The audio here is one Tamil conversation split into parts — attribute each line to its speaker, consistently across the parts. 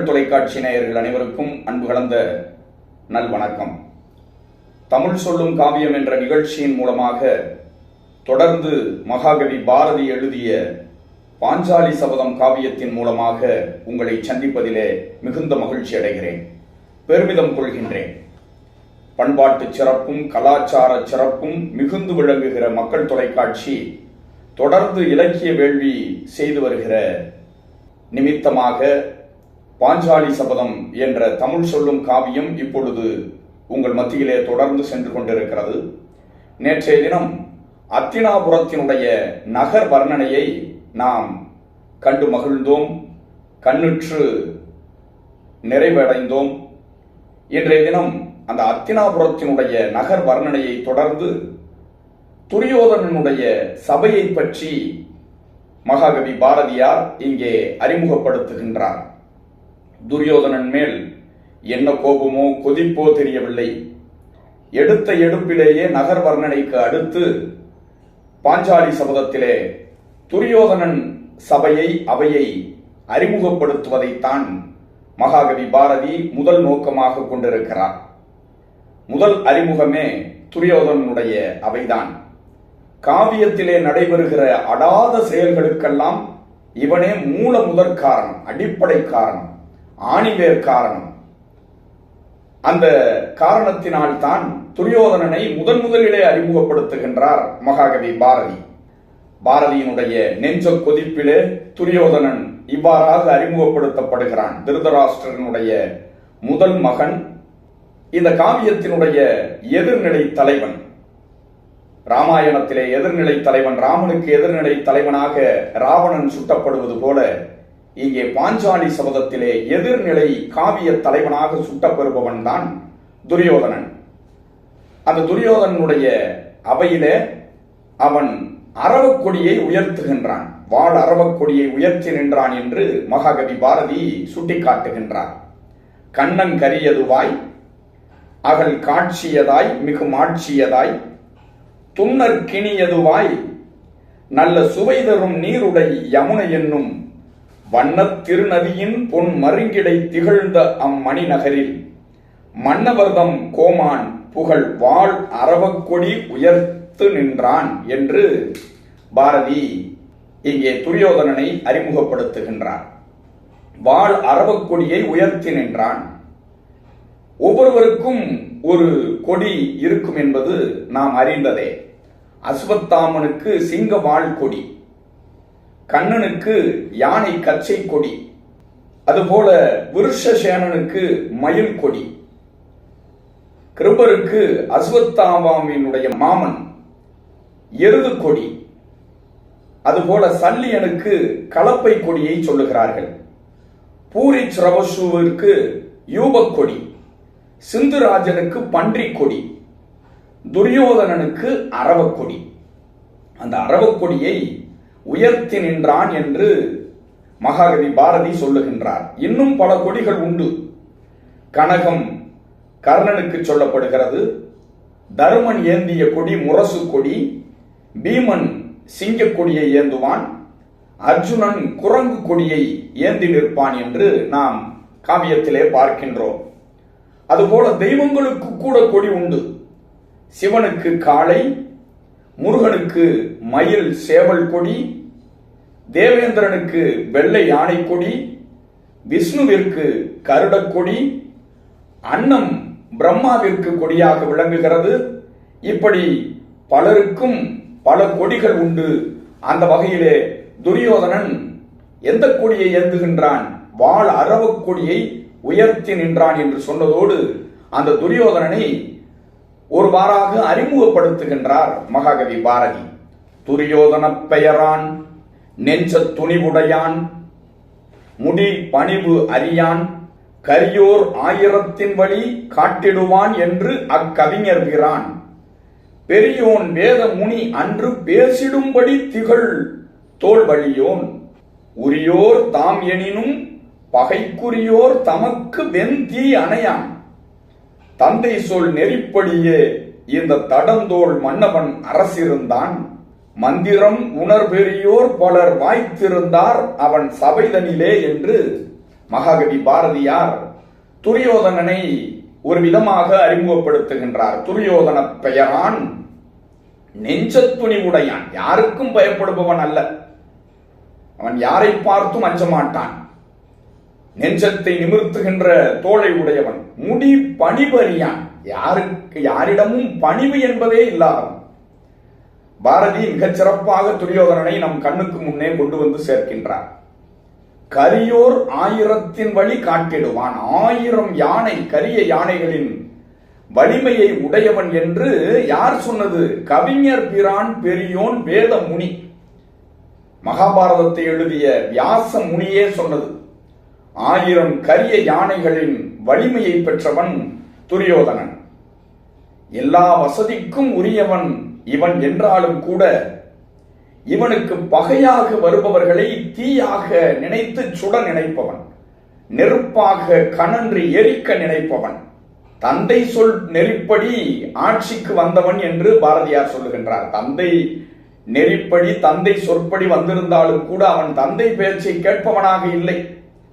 Speaker 1: தமிழர் தொலைக்காட்சி நேயர்கள் அனைவருக்கும் அன்பு கலந்த நல்வணக்கம். தமிழ் சொல்லும் காவியம் என்ற நிகழ்ச்சியின் மூலமாக தொடர்ந்து மகாகவி பாரதி எழுதிய பாஞ்சாலி சபதம் காவியத்தின் மூலமாக உங்களை சந்திப்பதிலே மிகுந்த மகிழ்ச்சி அடைகிறேன். பெருமிதம் கொள்கின்றேன். பண்பாட்டு சிறப்பும் கலாச்சார சிறப்பும் மிகுந்து விளங்குகிற மக்கள் தொலைக்காட்சி தொடர்ந்து இலக்கிய வேள்வி செய்து வருகிற நிமித்தமாக பாஞ்சாலி சபதம் என்ற தமிழ் சொல்லும் காவியம் இப்பொழுது உங்கள் மத்தியிலே தொடர்ந்து சென்று கொண்டிருக்கிறது. நேற்றைய தினம் அத்தினாபுரத்தினுடைய நகர் வர்ணனையை நாம் கண்டு மகிழ்ந்தோம் கண்ணுற்று நிறைவடைந்தோம். இன்றைய தினம் அந்த அத்தினாபுரத்தினுடைய நகர் வர்ணனையை தொடர்ந்து துரியோதனனுடைய சபையை பற்றி மகாகவி பாரதியார் இங்கே அறிமுகப்படுத்துகின்றார். துரியோதனன் மேல் என்ன கோபமோ கொதிப்போ தெரியவில்லை. எடுத்த எடுப்பிலேயே நகர் வர்ணனைக்கு அடுத்து பாஞ்சாலி சபதத்திலே துரியோதனன் சபையை அவையை அறிமுகப்படுத்துவதைத்தான் மகாகவி பாரதி முதல் நோக்கமாக கொண்டிருக்கிறார். முதல் அறிமுகமே துரியோதனனுடைய அவைதான். காவியத்திலே நடைபெறுகிற அடாத செயல்களுக்கெல்லாம் இவனே மூல முதற் காரணம் அடிப்படை காரணம். ஆணிவேர் காரணம் அந்த காரணத்தினால் தான் துரியோதனனை முதன் முதலிலே அறிமுகப்படுத்துகின்றார் மகாகவி பாரதி. பாரதியினுடைய நெஞ்ச கொதிப்பிலே துரியோதனன் இவ்வாறாக அறிமுகப்படுத்தப்படுகிறான். திருதராஷ்டிரனுடைய முதல் மகன் இந்த காவியத்தினுடைய எதிர்நிலை தலைவன். ராமாயணத்திலே எதிர்நிலை தலைவன் ராமனுக்கு எதிர்நிலை தலைவனாக ராவணன் சுட்டப்படுவது போல இங்கே பாஞ்சாலி சபதத்திலே எதிர்நிலை காவிய தலைவனாக சுட்டப்பெறுபவன் தான் துரியோதனன். அந்த துரியோதனனுடைய அவையிலே அவன் அரவக்கொடியை உயர்த்துகின்றான். வாழ் அரவக்கொடியை உயர்த்தி நின்றான் என்று மகாகவி பாரதி சுட்டிக்காட்டுகின்றார். கண்ணன் கரியதுவாய் அகல் காட்சியதாய் மிகு மாட்சியதாய் துண்ணற் கிணியதுவாய் நல்ல சுவை தரும் நீருடை யமுனை என்னும் வண்ணத் திருநதியின் பொன் மருங்கிடை திகழ்ந்த அம்மணி நகரில் மன்னவர்தம் கோமான் புகழ் வாழ் அரவக்கொடி உயர்த்து நின்றான் என்று பாரதி இங்கே துரியோதனனை அறிமுகப்படுத்துகின்றார். வாழ் அரவக்கொடியை உயர்த்தி நின்றான். ஒவ்வொருவருக்கும் ஒரு கொடி இருக்கும் என்பது நாம் அறிந்ததே. அஸ்வத்தாமனுக்கு சிங்க வாழ் கொடி. கண்ணனுக்கு யானை கச்சை கொடி. அதுபோல விருஷசேனனுக்கு மயில் கொடி. கிருபருக்கு அஸ்வத்தாமாவினுடைய மாமன் எருது கொடி. அதுபோல சல்லியனுக்கு கலப்பை கொடியை சொல்லுகிறார்கள். பூரி சிரவசுவிற்கு யூபக் கொடி. சிந்துராஜனுக்கு பன்றி கொடி. துரியோதனனுக்கு அரவக்கொடி அந்த அரவக்கொடியை உயர்த்தி நின்றான் என்று மகாகவி பாரதி சொல்லுகின்றார். இன்னும் பல கொடிகள் உண்டு. கனகம் கர்ணனுக்கு சொல்லப்படுகிறது. தருமன் ஏந்திய கொடி முரசு கொடி பீமன் சிங்க கொடியை ஏந்துவான் அர்ஜுனன் குரங்கு கொடியை ஏந்தி நிற்பான் என்று நாம் காவியத்திலே பார்க்கின்றோம். அதுபோல தெய்வங்களுக்கு கூட கொடி உண்டு. சிவனுக்கு காளை முருகனுக்கு மயில் சேவல் கொடி தேவேந்திரனுக்கு வெள்ளை யானை கொடி விஷ்ணுவிற்கு கருடக்கொடி அன்னம் பிரம்மாவிற்கு கொடியாக விளங்குகிறது. இப்படி பலருக்கும் பல கொடிகள் உண்டு. அந்த வகையிலே துரியோதனன் எந்த கொடியை ஏந்துகின்றான்? வாழ் அரவக் கொடியை உயர்த்தி நின்றான் என்று சொன்னதோடு அந்த துரியோதனனை ஒருவாறாக அறிமுகப்படுத்துகின்றார் மகாகவி பாரதி. துரியோதன பெயரான் நெஞ்ச துணிவுடையான் முடி பணிவு அறியான் கரியோர் ஆயிரத்தின் வழி காட்டிடுவான் என்று அக்கவிஞர் பிரான் பெரியோன் வேத முனி அன்று பேசிடும்படி திகழ் தோல் வழியோன் உரியோர் தாம் எனினும் பகைக்குரியோர் தமக்கு வெந்தீ அணையான். தந்தை சொல் நெறிப்படியே இந்த தடந்தோள் மன்னவன் அரசிருந்தான். மந்திரம் உணர்பெரியோர் பலர் வாய்த்திருந்தார் அவன் சபைதனிலே என்று மகாகவி பாரதியார் துரியோதனனை ஒரு விதமாக அறிமுகப்படுத்துகின்றார். துரியோதன பெயரான் நெஞ்சத் துணிவுடையான். யாருக்கும் பயப்படுபவன் அல்ல. அவன் யாரை பார்த்தும் அஞ்ச மாட்டான் நெஞ்சத்தை நிமிர்த்துகின்ற தோளை உடையவன். முடி பணிபறியான். யாருக்கு யாரிடமும் பணிவு என்பதே இல்லாதவன். பாரதி மிகச் சிறப்பாக துரியோதனனை நம் கண்ணுக்கு முன்னே கொண்டு வந்து சேர்க்கின்றார். கரியோர் ஆயிரத்தின் வழி காட்டிடுவான். ஆயிரம் யானை கரிய யானைகளின் வலிமையை உடையவன் என்று யார் சொன்னது? கவிஞர் பிரான் பெரியோன் வேத முனி. மகாபாரதத்தை எழுதிய வியாச முனியே சொன்னது. ஆயிரம் கரிய யானைகளின் வலிமையை பெற்றவன் துரியோதனன். எல்லா வசதிக்கும் உரியவன் இவன் என்றாலும் கூட இவனுக்கு பகையாக வருபவர்களை தீயாக நினைத்து சுட நினைப்பவன் நெருப்பாக கனன்று எரிக்க நினைப்பவன் தந்தை சொல் நெறிப்படி ஆட்சிக்கு வந்தவன் என்று பாரதியார் சொல்லுகின்றார். தந்தை நெறிப்படி தந்தை சொற்படி வந்திருந்தாலும் கூட அவன் தந்தை பேச்சை கேட்பவனாக இல்லை.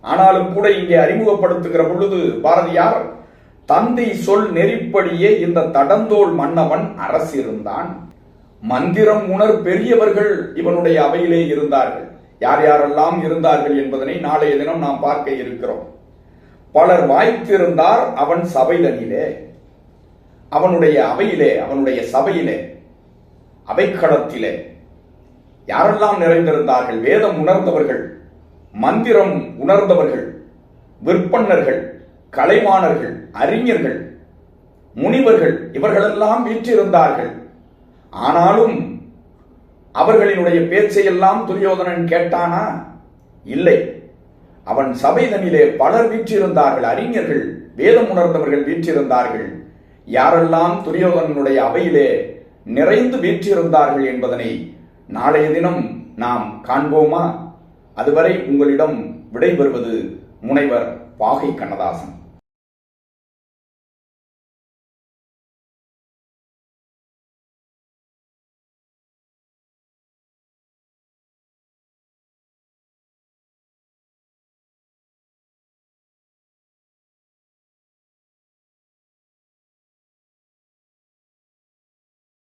Speaker 1: ஆனாலும் கூட இங்கே அறிமுகப்படுத்துகிற பொழுது பாரதியார் தந்தை சொல் நெறிப்படியே இந்த தடந்தோள் மன்னவன் அரசிருந்தான். மந்திரம் உணர் பெரியவர்கள் இவனுடைய அவையிலே இருந்தார்கள். யார் யாரெல்லாம் இருந்தார்கள் என்பதனை நாளைய தினம் நாம் பார்க்க இருக்கிறோம். பலர் வாய்த்திருந்தார் அவன் சபையிலே அவனுடைய அவையிலே அவனுடைய சபையிலே அவைக்களத்திலே. யாரெல்லாம் நிறைந்திருந்தார்கள்? வேதம் உணர்ந்தவர்கள் மந்திரம் உணர்ந்தவர்கள் விற்பன்னர்கள். கலைவாணர்கள் அறிஞர்கள் முனிவர்கள் இவர்களெல்லாம் வீற்றிருந்தார்கள். ஆனாலும் அவர்களினுடைய பேச்சையெல்லாம் துரியோதனன் கேட்டானா? இல்லை. அவன் சபைதனிலே பலர் வீற்றிருந்தார்கள் அறிஞர்கள் வேதம் உணர்ந்தவர்கள் வீற்றிருந்தார்கள். யாரெல்லாம் துரியோதனனுடைய அவையிலே நிறைந்து வீற்றிருந்தார்கள் என்பதனை நாளைய தினம் நாம் காண்போமா? அதுவரை உங்களிடம் விடைபெறுவது முனைவர் பாகை கண்ணதாசன்.